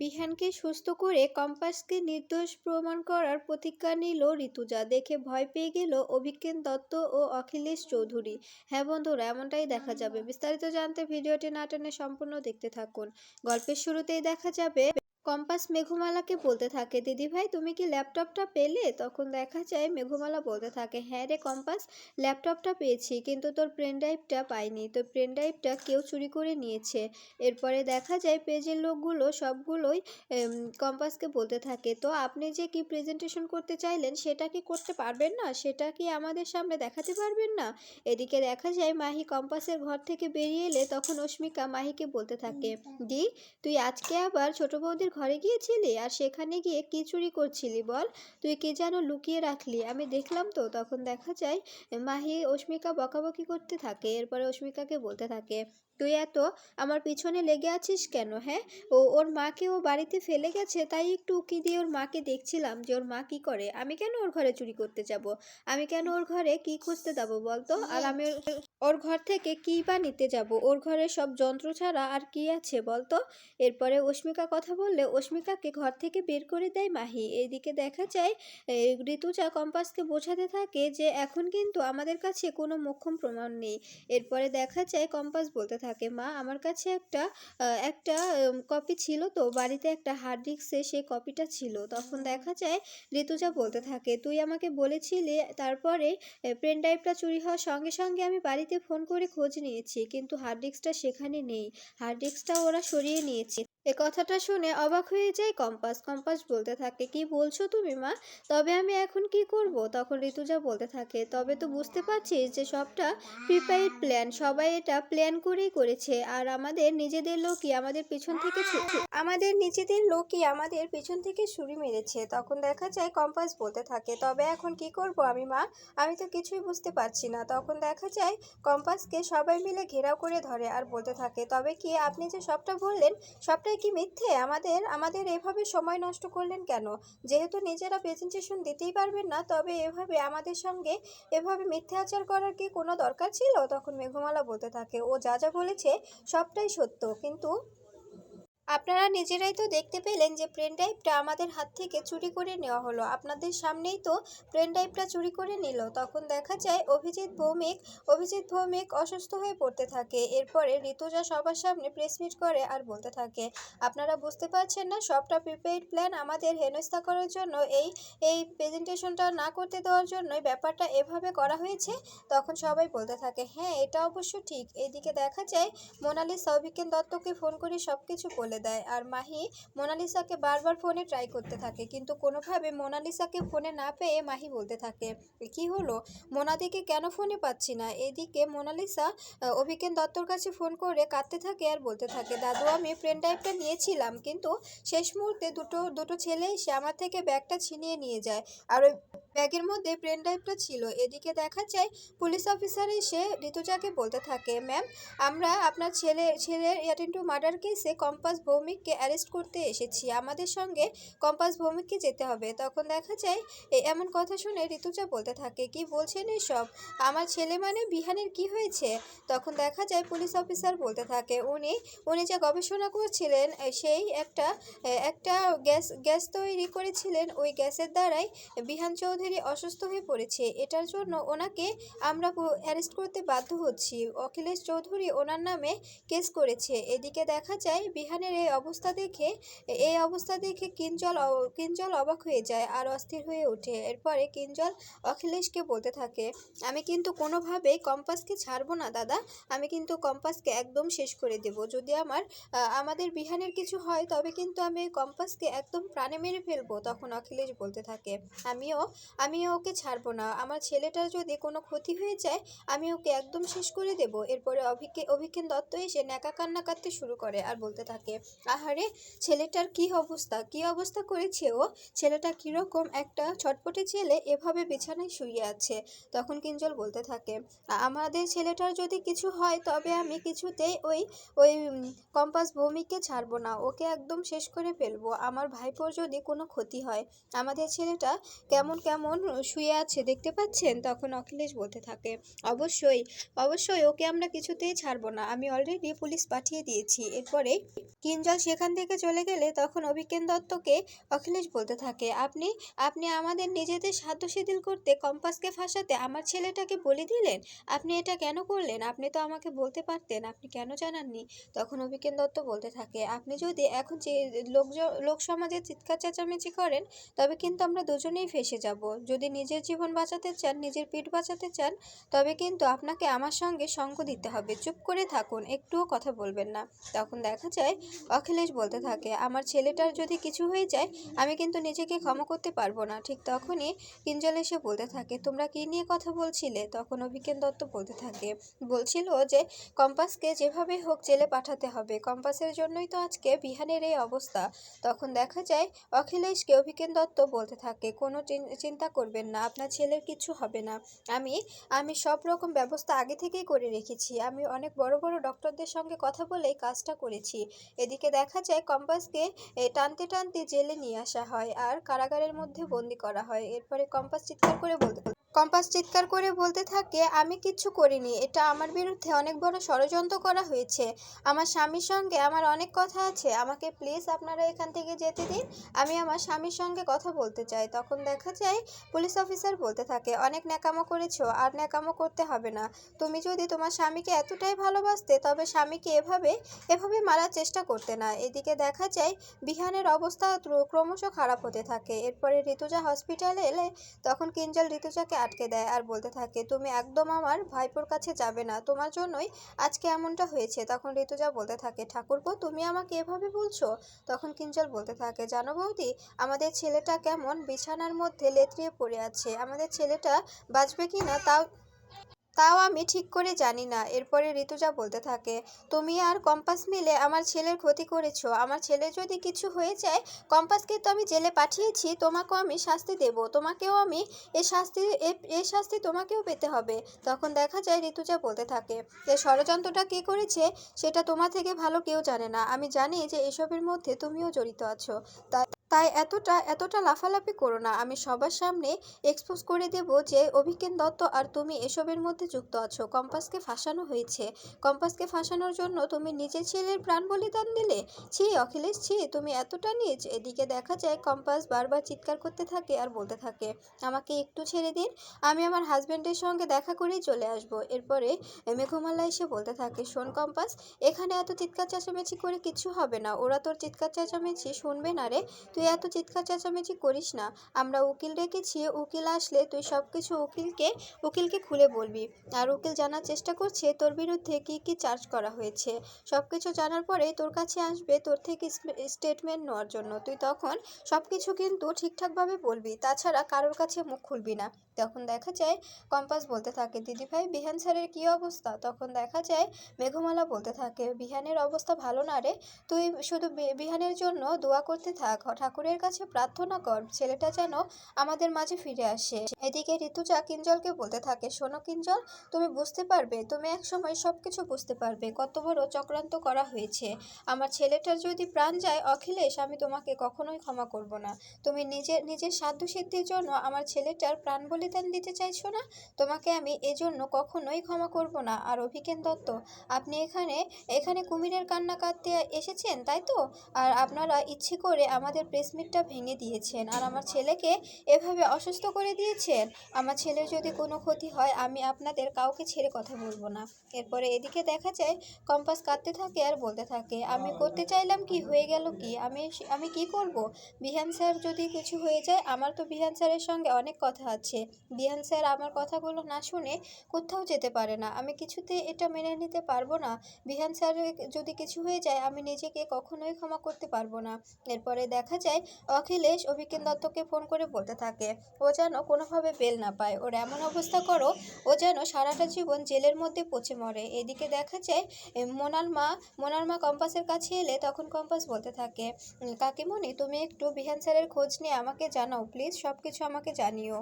বিহানকে সুস্থ করে কম্পাসকে নির্দোষ প্রমাণ করার প্রতিজ্ঞা নিল ঋতুজা দেখে ভয় পেয়ে গেল অভিজ্ঞান দত্ত ও অখিলেশ চৌধুরী। হ্যাঁ বন্ধুরা, এমনটাই দেখা যাবে। বিস্তারিত জানতে ভিডিওটি নাটনে সম্পূর্ণ দেখতে থাকুন। গল্পের শুরুতেই দেখা যাবে কম্পাস মেঘমালাকে বলতে থাকে দিদিভাই তুমি কি ল্যাপটপটা পেলে? তখন দেখা যায় মেঘমালা বলতে থাকে হ্যাঁ রে কম্পাস, ল্যাপটপটা পেয়েছি, কিন্তু তোর পেন ড্রাইভটা পাইনি। তোর পেন ড্রাইভটা কেউ চুরি করে নিয়েছে। এরপরে দেখা যায় পেজের লোকগুলো সবগুলোই কম্পাসকে বলতে থাকে, তো আপনি যে কি প্রেজেন্টেশন করতে চাইলেন, সেটা কি করতে পারবেন না? সেটা কি আমাদের সামনে দেখাতে পারবেন না? এদিকে দেখা যায় মাহি কম্পাসের ঘর থেকে বেরিয়ে এলে তখন অস্মিকা মাহিকে বলতে থাকে, দি, তুই আজকে আবার ছোট বৌদির ঘরে গিয়েছিলি? আর সেখানে গিয়ে কি চুরি করছিলি বল? তুই কি যেন লুকিয়ে রাখলি? আমি দেখলাম তো তখন দেখা যায় মাহি অস্মিকা বকাবকি করতে থাকে এরপরে অস্মিকাকে বলতে থাকে তুই এত আমার পিছনে লেগে আছিস কেন হ্যাঁ? ও ওর মাকে ও বাড়িতে ফেলে গেছে তাই একটু উকি দিয়ে ওর মাকে দেখছিলাম যে ওর মা কি করে? আমি কেন ওর ঘরে চুরি করতে যাব? আমি কেন ওর ঘরে কি খুঁজতে যাব বলতো? আর আমি ওর- ঘর থেকে কি বা নিতে যাব? ওর ঘরে সব যন্ত্র ছাড়া আর কি আছে বলতো? এরপরে অস্মিকা কথা বললে অস্মিকাকে ঘর থেকে বের করে দেয় মাহি। এইদিকে দেখা যায় ঋতুজা কম্পাসকে বোঝাতে থাকে যে এখন কিন্তু আমাদের কাছে কোনো মোক্ষম প্রমাণ নেই। এরপরে দেখা যায়, কম্পাস বলতে থাকে, মা, আমার কাছে একটা একটা কপি ছিল তো, বাড়িতে একটা হার্ড ডিস্কে সেই কপিটা ছিল। তখন দেখা যায়, ঋতুজা বলতে থাকে, তুই আমাকে বলেছিলি, তারপরে পেন ড্রাইভটা চুরি হওয়ার সঙ্গে সঙ্গে আমি বাড়িতে ফোন করে খোঁজ নিয়েছি কিন্তু হার্ড ডিস্কটা সেখানে নেই। হার্ড ডিস্কটা ওরা সরিয়ে নিয়েছে। এ কথাটা শুনে অবাক হয়ে যায় কম্পাস। কম্পাস বলতে থাকে, কি বলছো তুমি, মা? তবে আমি এখন কি করব? তখন ঋতুজা বলতে থাকে, তবে তো বুঝতে পারছিস যে সবটা প্রিপেইড প্ল্যান সবাই এটা প্ল্যান করেই করেছে। আর আমাদের নিজেদের লোকই আমাদের পিছন থেকে আমাদের নিজেদের লোকই আমাদের পিছন থেকে ছুরি মেরেছে। তখন দেখা যায় কম্পাস বলতে থাকে, তবে এখন কি করব আমি, মা? আমি তো কিছুই বুঝতে পারছি না। তখন দেখা যায় কম্পাসকে সবাই মিলে ঘেরাও করে ধরে আর বলতে থাকে, তবে কি আপনি যে সবটা বললেন সবটাই কি মিথ্যে? আমাদের আমাদের এভাবে সময় নষ্ট করলেন কেন? যেহেতু নিজেরা প্রেজেন্টেশন দিতেই পারবেন না, তবে এভাবে আমাদের সঙ্গে এভাবে মিথ্যে আচার করার কি কোনো দরকার ছিল? তখন মেঘমালা বলতে থাকে, ও যা যা বলেছে সবটাই সত্য। কিন্তু আপনারা নিজেরাই তো দেখতে পেলেন যে পেন ড্রাইভটা আমাদের হাত থেকে চুরি করে নেওয়া হলো। আপনাদের সামনেই তো পেন ড্রাইভটা চুরি করে নিল। তখন দেখা যায় অভিজিৎ ভৌমিক অভিজিৎ ভৌমিক অসুস্থ হয়ে পড়তে থাকে। এরপরে ঋতুজা সবার সামনে প্রেস মিট করে আর বলতে থাকে, আপনারা বুঝতে পারছেন না, সবটা প্রিপেইড প্ল্যান আমাদের হেনস্থা করার জন্য, এই এই প্রেজেন্টেশনটা না করতে দেওয়ার জন্যই ব্যাপারটা এভাবে করা হয়েছে? তখন সবাই বলতে থাকে হ্যাঁ এটা অবশ্য ঠিক। এইদিকে দেখা যায় মোনালিসা অভিজ্ঞান দত্তকে ফোন করে সব কিছু বলে দেয়। আর মাহি মোনালিসাকে বারবার ফোনে ট্রাই করতে থাকে, কিন্তু কোনোভাবে মোনালিসাকে ফোনে না পেয়ে মাহি বলতে থাকে, কি হলো? মোনাদিকে কেন ফোনে পাচ্ছি না? এদিকে মোনালিসা অভিকেন দত্তর কাছে ফোন করে কাঁদতে থাকে আর বলতে থাকে, দাদু, আমি পেন ড্রাইভটা নিয়েছিলাম, কিন্তু শেষ মুহূর্তে দুটো দুটো ছেলে এসে আমার থেকে ব্যাগটা ছিনিয়ে নিয়ে যায়, আর ওই ব্যাগের মধ্যে পেন ড্রাইভটা ছিল। এদিকে দেখা যায় পুলিশ অফিসার এসে ঋতুজাকে বলতে থাকে ম্যাম আমরা আপনার ছেলে, ছেলের অ্যাটেন্ড টু মার্ডার কেসে কম্পাস ভৌমিককে অ্যারেস্ট করতে এসেছি। আমাদের সঙ্গে কম্পাস ভৌমিককে যেতে হবে। তখন দেখা যায় এমন কথা শুনে ঋতুজা বলতে থাকে, কি বলছেন এসব? আমার ছেলে মানে বিহানের কি হয়েছে? তখন দেখা যায়, পুলিশ অফিসার বলতে থাকে, উনি উনি যে গবেষণা করছিলেন সেই একটা একটা গ্যাস গ্যাস তৈরি করেছিলেন। ওই গ্যাসের দ্বারাই বিহান চৌধুরী অসুস্থ হয়ে পড়েছে। এটার জন্য ওনাকে আমরা অ্যারেস্ট করতে বাধ্য হচ্ছি। অখিলেশ চৌধুরী ওনার নামে কেস করেছে। এদিকে দেখা যায়, বিহানের এই অবস্থা দেখে, এই অবস্থা দেখে কিঞ্জল কিঞ্জল অবাক হয়ে যায় আর অস্থির হয়ে ওঠে। এরপরে কিঞ্জল অখিলেশকে বলতে থাকে, আমি কিন্তু কোনোভাবেই কম্পাসকে ছাড়বো না, দাদা। আমি কিন্তু কম্পাসকে একদম শেষ করে দেব। যদি আমার আমাদের বিহানের কিছু হয়, তবে কিন্তু আমি কম্পাসকে একদম প্রাণে মেরে ফেলব, তখন অখিলেশ বলতে থাকে। আমিও আমিও ওকে ছাড়বো না। আমার ছেলেটার যদি কোনো ক্ষতি হয়ে যায়, আমি ওকে একদম শেষ করে দেব। এরপরে অভিকে অভিজ্ঞান দত্ত এসে ন্যাকা কান্না কাঁদতে শুরু করে আর বলতে থাকে আহারে, ছেলেটার কি অবস্থা? কি অবস্থা করেছে ও? ছেলেটা কীরকম একটা ছটপটে ছেলে, এভাবে বিছানায় শুয়ে আছে। তখন কিঞ্জল বলতে থাকে আমাদের ছেলেটার যদি কিছু হয়, তবে আমি কিছুতেই ওই ওই কম্পাস ভৌমিককে ছাড়বো না। ওকে একদম শেষ করে ফেলব। আমার ভাইপোর যদি কোনো ক্ষতি হয়, আমাদের ছেলেটা কেমন কেমন শুয়ে আছে দেখতে পাচ্ছেন? তখন অখিলেশ বলতে থাকে, অবশ্যই অবশ্যই ওকে আমরা কিছুতেই ছাড়বো না। আমি অলরেডি পুলিশ পাঠিয়ে দিয়েছি। এরপরে কি কিঞ্জল সেখান থেকে চলে গেলে তখন অভিজ্ঞান দত্তকে অখিলেশ বলতে থাকে, আপনি আপনি আমাদের নিজেদের সাধ্য শিথিল করতে কম্পাসকে ফাঁসাতে আমার ছেলেটাকে বলে দিলেন? আপনি এটা কেন করলেন? আপনি তো আমাকে বলতে পারতেন, আপনি কেন জানাননি? তখন অভিজ্ঞান দত্ত বলতে থাকে, আপনি যদি এখন যে লোক লোক সমাজে চিৎকার চেঁচামেচি করেন, তবে কিন্তু আমরা দুজনেই ফেসে যাব। যদি নিজের জীবন বাঁচাতে চান, নিজের পিঠ বাঁচাতে চান, তবে কিন্তু আপনাকে আমার সঙ্গে সঙ্গ দিতে হবে। চুপ করে থাকুন, একটুও কথা বলবেন না। তখন দেখা যায় অখিলেশ বলতে থাকে, আমার ছেলেটার যদি কিছু হয়ে যায়, আমি কিন্তু নিজেকে ক্ষমা করতে পারব না। ঠিক তখনই কিঞ্জল এসে বলতে থাকে, তোমরা কি নিয়ে কথা বলছিলে? তখন অভিজ্ঞান দত্ত বলতে থাকে, বলছিল যে, কম্পাসকে যেভাবে হোক জেলে পাঠাতে হবে। কম্পাসের জন্যই তো আজকে বিহানের এই অবস্থা। তখন দেখা যায়, অখিলেশকে অভিজ্ঞান দত্ত বলতে থাকে, কোনো চিন- চিন্তা করবেন না, আপনার ছেলের কিছু হবে না। আমি আমি সব রকম ব্যবস্থা আগে থেকেই করে রেখেছি। আমি অনেক বড় বড় ডক্টরদের সঙ্গে কথা বলেই কাজটা করেছি। এদিকে দেখা যায় কম্পাসকে টানতে টানতে জেলে নিয়ে আসা হয় আর কারাগারের মধ্যে বন্দি করা হয়। এরপরে কম্পাস চিৎকার করে বলতে কম্পাস চিৎকার করে বলতে থাকে, আমি কিচ্ছু করিনি। এটা আমার বিরুদ্ধে অনেক বড় ষড়যন্ত্র করা হয়েছে। আমার স্বামীর সঙ্গে আমার অনেক কথা আছে। আমাকে প্লিজ আপনারা এখান থেকে যেতে দিন। আমি আমার স্বামীর সঙ্গে কথা বলতে চাই। তখন দেখা যায়, পুলিশ অফিসার বলতে থাকে, অনেক ন্যাকামো করেছ, আর ন্যাকামো করতে হবে না। তুমি যদি তোমার স্বামীকে এতটাই ভালোবাসতে, তবে স্বামীকে এভাবে এভাবে মারার চেষ্টা করতে না। এদিকে দেখা যায়, বিহানের অবস্থা ক্রমশ খারাপ হতে থাকে। এরপরে ঋতুজা হসপিটালে এলে, তখন কিঞ্জল ঋতুজাকে আটকে দেয় আর বলতে থাকে, তুমি একদম আমার ভাইপোর কাছে যাবে না। তোমার জন্যই আজকে এমনটা হয়েছে। তখন ঋতুজা বলতে থাকে, ঠাকুরপো, তুমি আমাকে এভাবে বলছো? তখন কিঞ্জল বলতে থাকে, জানো বৌদি, আমাদের ছেলেটা কেমন বিছানার মধ্যে লেত্রিয়ে পড়ে আছে। আমাদের ছেলেটা বাঁচবে কি না তাও তাও আমি ঠিক করে জানি না। এরপরে ঋতুজা বলতে থাকে, তুমি আর কম্পাস মিলে আমার ছেলের ক্ষতি করেছ। আমার ছেলে যদি কিছু হয়ে যায়, কম্পাসকে তো আমি জেলে পাঠিয়েছি, তোমাকেও আমি শাস্তি দেব। তোমাকেও আমি এ শাস্তি, এ- শাস্তি তোমাকেও পেতে হবে। তখন দেখা যায় ঋতুজা বলতে থাকে যে ষড়যন্ত্রটা কে করেছে, সেটা তোমার থেকে ভালো কেউ জানে না। আমি জানি যে এসবের মধ্যে তুমিও জড়িত আছো। তা তাই এতটা এতটা লাফালাফি করো না। আমি সবার সামনে এক্সপোজ করে দেব যে, অভিজ্ঞান দত্ত আর তুমি এসবের মধ্যে যুক্ত আছো। কম্পাসকে ফাঁসানো হয়েছে। কম্পাসকে ফাঁসানোর জন্য তুমি নিজের ছেলের প্রাণ বলিদান দিলে? ছি, অখিলেশ ছি, তুমি এতটা নিজ। এদিকে দেখা যায় কম্পাস বারবার চিৎকার করতে থাকে আর বলতে থাকে, আমাকে একটু ছেড়ে দিন। আমি আমার হাজব্যান্ডের সঙ্গে দেখা করেই চলে আসব। এরপরে মেঘমালা এসে বলতে থাকে, শোন কম্পাস, এখানে এত চিৎকার চেঁচামেচি করে কিছু হবে না। ওরা তোর চিৎকার চেঁচামেচি শুনবে না রে। তুই এত চিৎকার চেঁচামেচি করিস না। আমরা উকিল রেখেছি উকিল আসলে তুই সব কিছু উকিলকে উকিলকে খুলে বলবি। আর উকিল জানার চেষ্টা করছে তোর বিরুদ্ধে কি কি চার্জ করা হয়েছে। সব কিছু জানার পরে তোর কাছে আসবে তোর থেকে স্টেটমেন্ট নেওয়ার জন্য। তুই তখন সব কিছু কিন্তু ঠিকঠাকভাবে বলবি, তাছাড়া কারোর কাছে মুখ খুলবি না। তখন দেখা যায় কম্পাস বলতে থাকে দিদিভাই বিহান স্যারের কী অবস্থা? তখন দেখা যায় মেঘমালা বলতে থাকে, বিহানের অবস্থা ভালো না রে। তুই শুধু বিহানের জন্য দোয়া করতে থাক ঠাকুরের কাছে প্রার্থনা কর, ছেলেটা যেন আমাদের মাঝে ফিরে আসে। এদিকে ঋতুজা কিঞ্জলকে বলতে থাকে, শোনো কিঞ্জল, তুমি বুঝতে পারবে, তুমি এক সময় সব কিছু বুঝতে পারবে, কত বড় চক্রান্ত করা হয়েছে। আমার ছেলেটার যদি প্রাণ যায়, অখিলেশ, আমি তোমাকে কখনোই ক্ষমা করব না। তুমি নিজের নিজের সাধ্য সিদ্ধির জন্য আমার ছেলেটার প্রাণ বলিদান দিতে চাইছো না? তোমাকে আমি এজন্য কখনোই ক্ষমা করব না। আর অভিকেন দত্ত, আপনি এখানে এখানে কুমিরের কান্না কাঁদতে এসেছেন, তাই তো? আর আপনারা ইচ্ছে করে আমাদের প্রেস ভেঙে দিয়েছেন। আর আমার ছেলেকে এভাবে অসুস্থ করে দিয়েছেন? আমার ছেলের যদি কোনো ক্ষতি হয়, আমি আপনাদের কাউকে ছেড়ে কথা বলব না। এরপরে এদিকে দেখা যায়, কম্পাস কাঁদতে থাকে আর বলতে থাকে, আমি করতে চাইলাম কি? হয়ে গেল কি? আমি আমি কি করব? বিহান স্যার যদি কিছু হয়ে যায়, আমার তো বিহান স্যারের সঙ্গে অনেক কথা আছে। বিহান স্যার আমার কথাগুলো না শুনে কোথাও যেতে পারে না। আমি কিছুতে এটা মেনে নিতে পারব না। বিহান স্যারের যদি কিছু হয়ে যায়, আমি নিজেকে কখনোই ক্ষমা করতে পারব না। এরপরে দেখা যায় অখিলেশ অভিজ্ঞান দত্তকে ফোন করে বলতে থাকে, ও যেন কোনোভাবে বেল না পায়। ওর এমন অবস্থা করো, ও যেন সারাটা জীবন জেলের মধ্যে পচে মরে এদিকে দেখা যায় মোনাল মা মোনাল মা কম্পাসের কাছে এলে তখন কম্পাস বলতে থাকে, কাকিমণি, তুমি একটু বিহান স্যারের খোঁজ নিয়ে আমাকে জানাও, প্লিজ সব কিছু আমাকে জানিও।